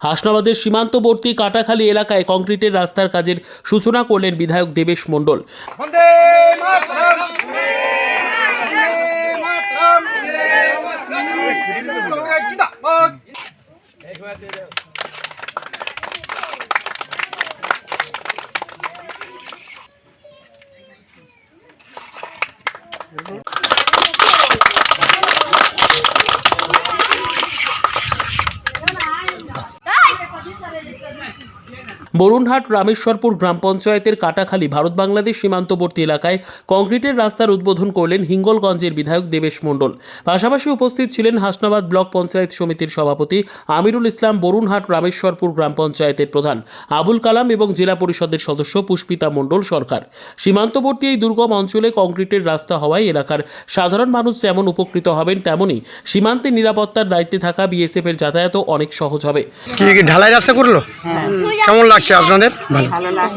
হাসনাবাদের সীমান্তবর্তী কাটাখালী এলাকায় কংক্রিটের রাস্তার কাজের সূচনা করলেন বিধায়ক দেবেশ মণ্ডল। বন্দে মাতরম বরুণহাট রামেশ্বরপুর গ্রাম পঞ্চায়েতের কাটাখালী ভারত বাংলাদেশ সীমান্তবর্তী এলাকায় কংক্রিটের রাস্তার উদ্বোধন করলেন হিঙ্গলগঞ্জের বিধায়ক দেবেশ মণ্ডল। পাশাপাশি উপস্থিত ছিলেন হাসনাবাদ ব্লক পঞ্চায়েত সমিতির সভাপতি আমিরুল ইসলাম বরুণহাট রামেশ্বরপুর গ্রাম পঞ্চায়েতের প্রধান আবুল কালাম এবং জেলা পরিষদের সদস্য পুষ্পিতা মণ্ডল সরকার। সীমান্তবর্তী এই দুর্গম অঞ্চলে কংক্রিটের রাস্তা হওয়ায় এলাকার সাধারণ মানুষ যেমন উপকৃত হবেন তেমনই সীমান্তে নিরাপত্তার দায়িত্বে থাকা বিএসএফ এর যাতায়াতও অনেক সহজ হবে। কি কি ঢালাই রাস্তা করল? কেমন লাগছে? আপনাদের?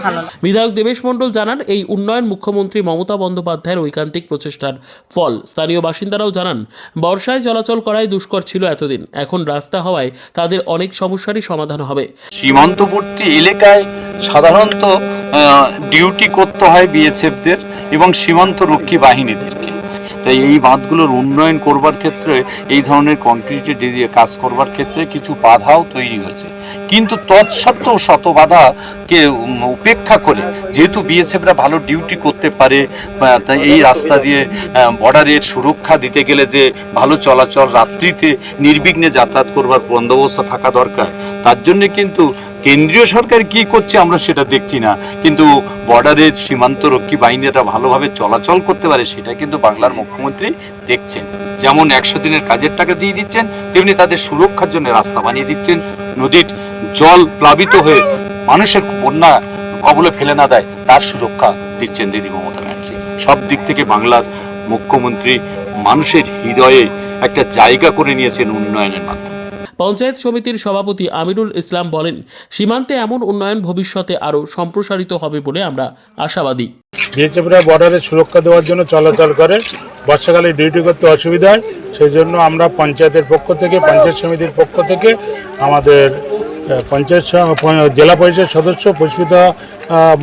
ভালো। বিধায়ক দেবেশ মণ্ডল জানান এই উন্নয়ন মুখ্যমন্ত্রী মমতা বন্দ্যোপাধ্যায়ের ঐকান্তিক প্রচেষ্টার ফল। স্থানীয় বাসিন্দারাও জানান বর্ষায় চলাচল করাই দুষ্কর ছিল এতদিন। এখন রাস্তা হওয়ায় তাদের অনেক সমস্যারই সমাধান হবে। সীমান্তবর্তী এলাকায় সাধারণত ডিউটি করতে হয় বিএসএফদের এবং সীমান্ত রক্ষী বাহিনীদেরকে। তাই এই বাঁধগুলোর উন্নয়ন করবার ক্ষেত্রে, এই ধরনের কংক্রিটের দিয়ে কাজ করবার ক্ষেত্রে কিছু বাধাও তৈরি হয়েছে। কিন্তু তৎসত্ত্বেও শত বাধাকে উপেক্ষা করে, যেহেতু বিএসএফরা ভালো ডিউটি করতে পারে এই রাস্তা দিয়ে বর্ডারের সুরক্ষা দিতে গেলে যে ভালো চলাচল, রাত্রিতে নির্বিঘ্নে যাতায়াত করবার বন্দোবস্ত থাকা দরকার, তার জন্য কিন্তু কেন্দ্রীয় সরকার কি করছে আমরা সেটা দেখছি না। কিন্তু বর্ডারের সীমান্ত রক্ষী বাহিনীরা ভালোভাবে চলাচল করতে পারে সেটা কিন্তু বাংলার মুখ্যমন্ত্রী দেখছেন। যেমন একশো দিনের কাজের টাকা দিয়ে দিচ্ছেন, তেমনি তাদের সুরক্ষার জন্য রাস্তা বানিয়ে দিচ্ছেন। নদীর জল প্লাবিত হয়ে মানুষের বন্যা কবলে ফেলে না দেয়, তার সুরক্ষা দিচ্ছেন দিদি মমতা ব্যানার্জি। সব দিক থেকে বাংলার মুখ্যমন্ত্রী মানুষের হৃদয়ে একটা জায়গা করে নিয়েছেন উন্নয়নের মাধ্যমে। পঞ্চায়েত সমিতির সভাপতি আমিরুল ইসলাম বলেন, সীমান্তে এমন উন্নয়ন ভবিষ্যতে আরও সম্প্রসারিত হবে বলে আমরা আশাবাদী। বিএসএফরা বর্ডারে সুরক্ষা দেওয়ার জন্য চলাচল করে, বর্ষাকালে ডিউটি করতে অসুবিধা হয় সেই জন্য আমরা পঞ্চায়েতের পক্ষ থেকে, পঞ্চায়েত সমিতির পক্ষ থেকে আমাদের পঞ্চায়েত জেলা পরিষদ সদস্য পুষ্পিতা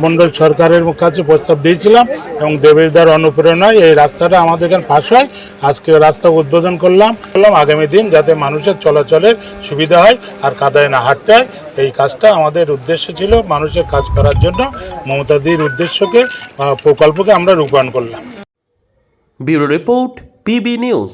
মণ্ডল সরকারের কাছে প্রস্তাব দিয়েছিলাম এবং দেবেশদার অনুপ্রেরণায় এই রাস্তাটা আমাদের এখানে পাশ হয়। আজকে রাস্তা উদ্বোধন করলাম। করলাম আগামী দিন যাতে মানুষের চলাচলের সুবিধা হয় আর কাদায় না হাঁটতে হয়। এই কাজটা আমাদের উদ্দেশ্য ছিল মানুষের কাজ করার জন্য। মমতাদির উদ্দেশ্যকে প্রকল্পকে আমরা রূপায়ণ করলাম। Bureau report, PB news.